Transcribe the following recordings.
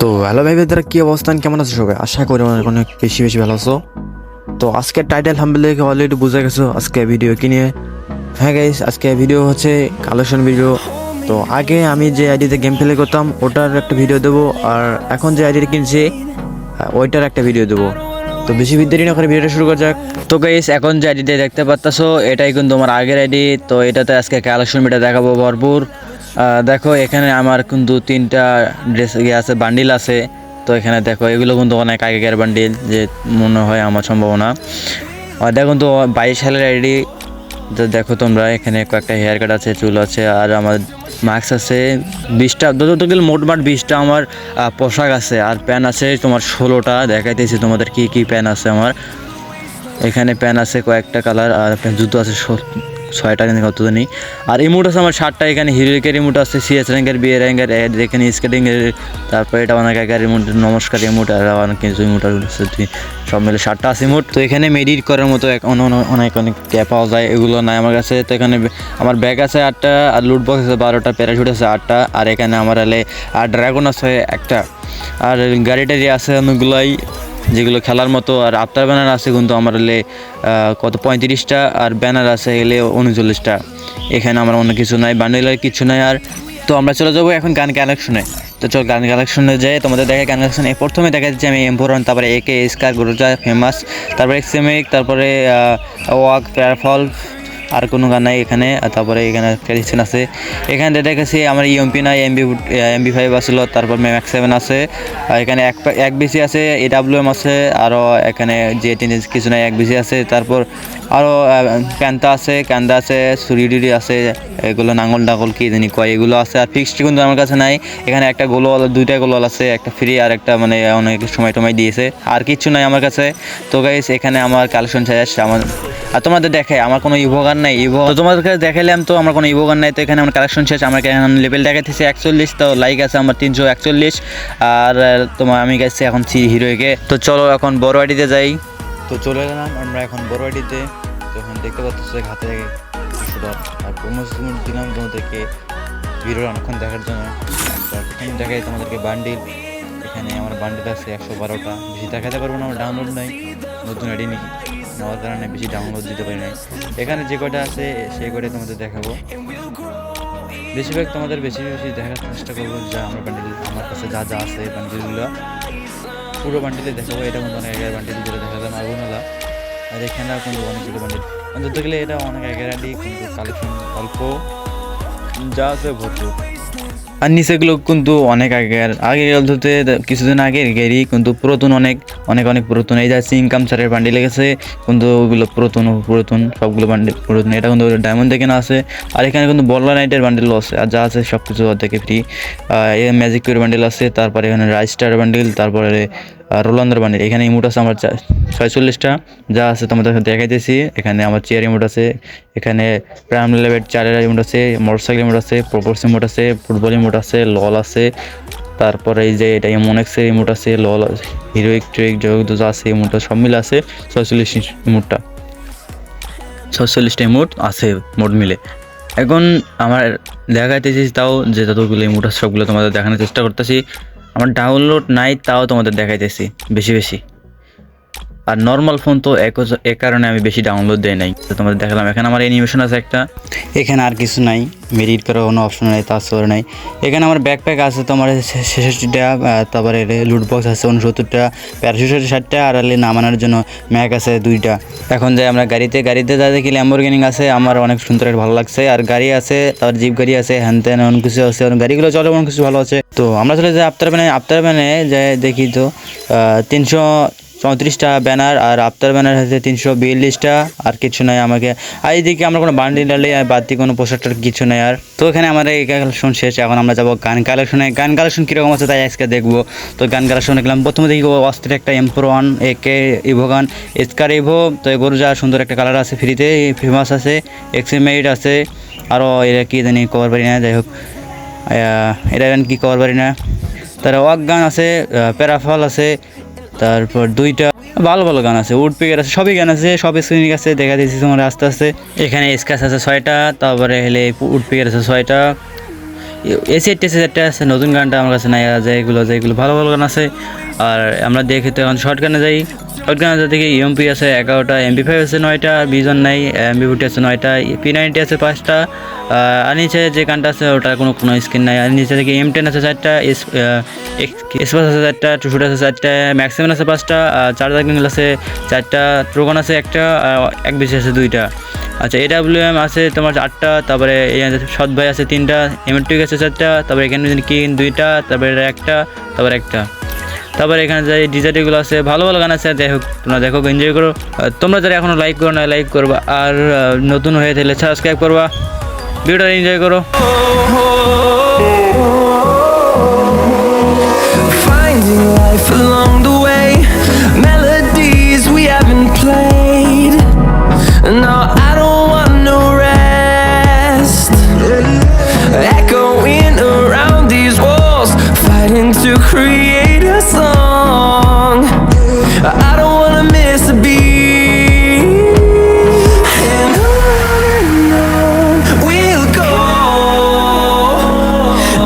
তো হ্যালো ভাই বেদার কি অবস্থান? কেমন আছো সবাই? আশা করি অনেক অনেক বেশি বেশি ভালো আছো। তো আজকের টাইটেল হাম্বেল দেখে অলরেডি বুঝে গেছো, আজকে ভিডিও কি নিয়ে? হ্যাঁ গাইস আজকে ভিডিও হচ্ছে কালেকশন ভিডিও তো আগে আমি যে আইডিতে গেম প্লে করতাম, ওটার একটা ভিডিও দেবো, আর এখন যে আইডিটা কিনছি ওইটার একটা ভিডিও দেবো। তো বেশি দেরি না করে ভিডিওটা শুরু করা যাক। তো গাইস এখন যে আইডিটা দেখতে পাচ্তাছো এটাই কিন্তু আমার আগের আইডি তো এটাতে আজকে কালেকশন ভিডিও দেখাবো ভরপুর। দেখো, এখানে আমার কিন্তু তিনটা ড্রেস ইয়ে আছে বান্ডিল আছে। তো এখানে দেখো, এগুলো কিন্তু অনেক আগেকার বান্ডিল যে মনে হয় আমার সম্ভাবনা। আর দেখুন তো বাইশ সালের আইডি তো দেখো তোমরা, এখানে কয়েকটা হেয়ার কাট আছে, চুল আছে, আর আমার মাস্ক আছে বিশটা। যত গেলে মোটমাট বিশটা আমার পোশাক আছে, আর প্যান আছে তোমার ষোলোটা। দেখাইতেছি তোমাদের কি কি প্যান আছে আমার। এখানে প্যান আছে কয়েকটা কালার আর জুতো আছে ছয়টা কিন্তু কত জানি আর ইমোট আছে আমার সাতটা, এখানে হিরোইকের ইমোট আছে সিএস র্যাঙ্কের বিয়ে র্যাঙ্কের এখানে স্কেটিংয়ের তারপরে এটা অনেক আগের ইমোট নমস্কার ইমোট আর অনেক কিছু ইমোট সব মিলে সাতটা আছে ইমোট তো এখানে মেডিট করার মতো অনেক অনেক ক্যাপ পাওয়া যায়, এগুলো নাই আমার কাছে। তো এখানে আমার ব্যাগ আছে আটটা, আর লুট বক্স আছে বারোটা প্যারাশুট আছে আটটা, আর এখানে আমার এলে, আর ড্রাগন আছে একটা। আর গাড়ি টাড়ি আছে অনেকগুলাই। যেগুলো খেলার মতো, আর আফতার ব্যানার আছে কিন্তু আমার হলে কত, পঁয়ত্রিশটা, আর ব্যানার আছে এলে উনচল্লিশটা। এখানে আমার অন্য কিছু নাই বান্ডেলার কিছু নাই, আর তো আমরা চলে যাব এখন গান কালেকশনে তো চল গান কালেকশনে যাই, তোমাদের দেখে গান কালেকশন প্রথমে দেখা যাচ্ছে আমি এম্পোরন তারপরে একে স্কার গুরুজা ফেমাস তারপরে এক্সেমিক তারপরে ওয়াক প্যারাফল আর কোনো গান নাই এখানে তারপরে এখানে ক্যারিসিন আছে। এখানে দেখেছি আমার ইএমপি নাই এমবি এমবি ফাইভ আসলো তারপর ম্যাক্স সেভেন আছে এখানে এক এক বিসি আছে এডাব্লিউ এম আছে আরও এখানে যে টিনিস কিছু নাই, এক বিসি আছে, তারপর আরও ক্যান্তা আছে ক্যান্দা আছে সুরিডিডি আছে, এগুলো নাঙ্গল ডাঙ্গল কি জানি কয়, এগুলো আছে, আর ফিক্সড কিন্তু আমার কাছে নাই। এখানে একটা গোলওয়াল, দুইটা গোলওয়াল আছে, একটা ফ্রি আর একটা মানে অনেক সময় টময় দিয়েছে, আর কিছু নাই আমার কাছে। তো গাইস এখানে আমার কালেকশন শেষ, আমার আর তোমাদের দেখে আমার কোনো ইভোগান নাই ইভো তো তোমাদের কাছে দেখাইলাম তো, আমার কোনো ইভোগান নাই, তো এখানে আমার কালেকশন শেষ। আমার এখানে লেভেল দেখাইতেছে একচল্লিশ, তো লাইক আছে আমার তিনশো একচল্লিশ। আর তোমার আমি গেছি এখন সি হিরোইকে তো চলো এখন বড় যাই। তো চলে গেলাম আমরা এখন বড় আইডিতে তখন দেখতে পাচ্ছ হাতে আর প্রমোশন দিলাম তোমাদেরকে ভিডিও অনেকক্ষণ দেখার জন্য। প্রথমে দেখাই তোমাদেরকে বান্ডিল এখানে আমার বান্ডিল আছে একশো বারোটা। বেশি দেখাতে পারব না, আমার ডাউনলোড নাই। নতুন আইডি নিই। নেওয়ার কারণে বেশি ডাউনলোড দিতে পারি নাই। এখানে যে কটা আছে, সেই কয়টাই তোমাদের দেখাবো। বেশিরভাগ তোমাদের বেশি বেশি দেখার চেষ্টা করব যা আমার বান্ডিল আমার কাছে যা যা আছে বান্ডিলগুলো পুরো বান্ডিলে দেখাবো, এটা কিন্তু অনেক আগের বান্ডিল যেটা দেখালাম আগুনওয়ালা আর এখানে কিন্তু অনেকগুলো বান্ডিল ধরতে গেলে এটা অনেক আগের আইডি কিন্তু কালেকশন অল্প, যা আছে ভরপুর। আর নিচেগুলো কিন্তু অনেক আগের আগে ধরতে কিছুদিন আগে গেরি কিন্তু পুরাতন অনেক অনেক অনেক পুরাতন। এই যাচ্ছে ইনকাম সারের বান্ডিল লেগেছে কিন্তু ওগুলো পুরাতন পুরাতন, সবগুলো বান্ডিল পুরাতন। এটা কিন্তু ডায়মন্ড থেকে না আছে। আর এখানে কিন্তু বল্লা নাইটের বান্ডিলও আছে, আর যা আছে সব কিছু থেকে ফ্রি ম্যাজিক কিউর বান্ডিল আছে, তারপরে এখানে রাইস্টার বান্ডিল তারপরে রোলান্ডার বান্ডিল এখানে ইমোট আছে আমার ছয়চল্লিশটা, যা আছে তোমাদের দেখাইতেছি। এখানে আমার চেয়ার ইমোট আছে, এখানে প্রাইম লেভেল চারের ইমোট আছে মোটরসাইকেল ইমোট আছে প্রপোর্স ইমোট আছে ফুটবল ইমোট আছে লল আছে। তারপরে এই যে এটা এমনএক্সের ইমোট আছে লল হিরোইক ট্রিক জগদুজ আছে ইমোটটা সব মিলে আছে ছয়চল্লিশ ইমোটটা ছয়চল্লিশটা ইমোট আছে মোট মিলে। এখন আমার দেখাইতেছি তাও যে যতগুলো ইমোট আছে, সবগুলো তোমাদের দেখানোর চেষ্টা করতেছি। আমার ডাউনলোড নাই তাও তোমাদের দেখাইতেছি বেশি বেশি। আর নর্মাল ফোন তো এ কারণে আমি বেশি ডাউনলোড দেই নাই। তো তোমাদের দেখালাম, এখানে আমার অ্যানিমেশন আছে একটা। এখানে আর কিছু নাই মেডিট করার কোনো অপশন নাই তাছাড়া নাই। এখানে আমার ব্যাকপ্যাক আছে, তোমার ছেষট্টিটা তারপরে লুট বক্স আছে উনসত্তরটা প্যারাশুটের ষাটটা, আর আলে নামানোর জন্য ম্যাক আছে দুইটা। এখন যাই আমরা গাড়িতে গাড়িতে যা দেখি ল্যাম্বোর্গিনিং আছে, আমার অনেক সুন্দর ভালো লাগছে। আর গাড়ি আছে, তার জিপ গাড়ি আছে, হ্যান ত্যান অনেক কিছু আছে গাড়িগুলো চলে অনেক কিছু ভালো আছে। তো আমরা চলে যাই আফতার ব্যানে আফতার ব্যানে যে দেখি তো তিনশো চৌত্রিশটা ব্যানার আর আফতার ব্যানার হচ্ছে তিনশো বিয়াল্লিশটা, আর কিছু নাই আমাকে। আর এইদিকে আমরা কোনো বান্ডিল ডালে আর বাদ দিয়ে কোনো পোশাকটার কিছু নেই আর। তো এখানে আমাদের এই কালেকশন শেষ, এখন আমরা যাব গান কালেকশনে গান কালেকশন কীরকম আছে তাই আজকে দেখব। তো গান কালেকশনে দেখলাম, প্রথমে দেখি অস্ত্রের একটা এম্পোর ওয়ান এ কে ইভো গান এসকার ইভো তো এগুলো যা সুন্দর একটা কালার আছে ফ্রিতে ফেমাস আছে এক্সিমেইড আছে আরও এরা কি জানি কভার পারি না, যাই হোক। গান কি কভার পারি না। তারা ওয়াক গান আছে প্যারাফল আছে তারপর দুইটা ভালো ভালো গান আছে উড পিকের আছে, সবই গান আছে, সব স্ক্রিনিক আছে দেখা দিয়েছি তোমার আস্তে আস্তে। এখানে স্কাস আছে ছয়টা, তারপরে হলে উড পিকের আছে ছয়টা। এসি টেসি সেটটা আছে, নতুন গানটা আমার কাছে নাই আছে এগুলো যেগুলো ভালো ভালো গান আছে। আর আমরা দেখি তো এখন শর্ট গানে যাই শর্ট গানে দেখি ইএমপি আছে এগারোটা এমপি ফাইভ আছে নয়টা বিজন নাই এমপি ফুটি আছে নয়টা পি নাইনটি আছে পাঁচটা। আর নিচে যে গানটা আছে, ওটার কোনো কোনো স্ক্রিন নাই। আর নিচে থেকে এম টেন আছে চারটা এক্সপাস আছে চারটা টু শুট আছে চারটা ম্যাক্সিমাম আছে পাঁচটা চার্জার কিংল আছে চারটা ট্রোগন আছে একটা এক বেশি আছে দুইটা। আচ্ছা এডাব্লিউ এম আছে তোমার আটটা, তারপরে সৎ ভাই আছে তিনটা এমএটিক আছে চারটা, তারপরে এখানে কিন দুইটা, তারপরে একটা তারপরে একটা। তারপরে এখানে যাই ডিজাইনগুলো আছে, ভালো ভালো গান আছে হোক, তোমরা দেখো এনজয় করো। তোমরা যারা এখনও লাইক করো না লাইক করবা। আর নতুন হয়ে থাকলে সাবস্ক্রাইব করবা। ভিডিওটা এনজয় করো। To create a song. I don't wanna miss a beat. And on and on we'll go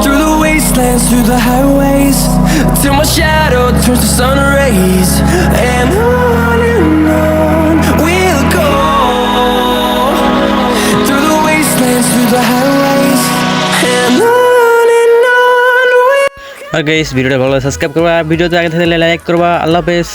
through the wastelands, through the highways, till my shadow turns to sun rays. আর guys ভিডিওটা ভালো subscribe করবা আর ভিডিওতে আগে থাকলে like করবা আল্লাহ হাফেজ।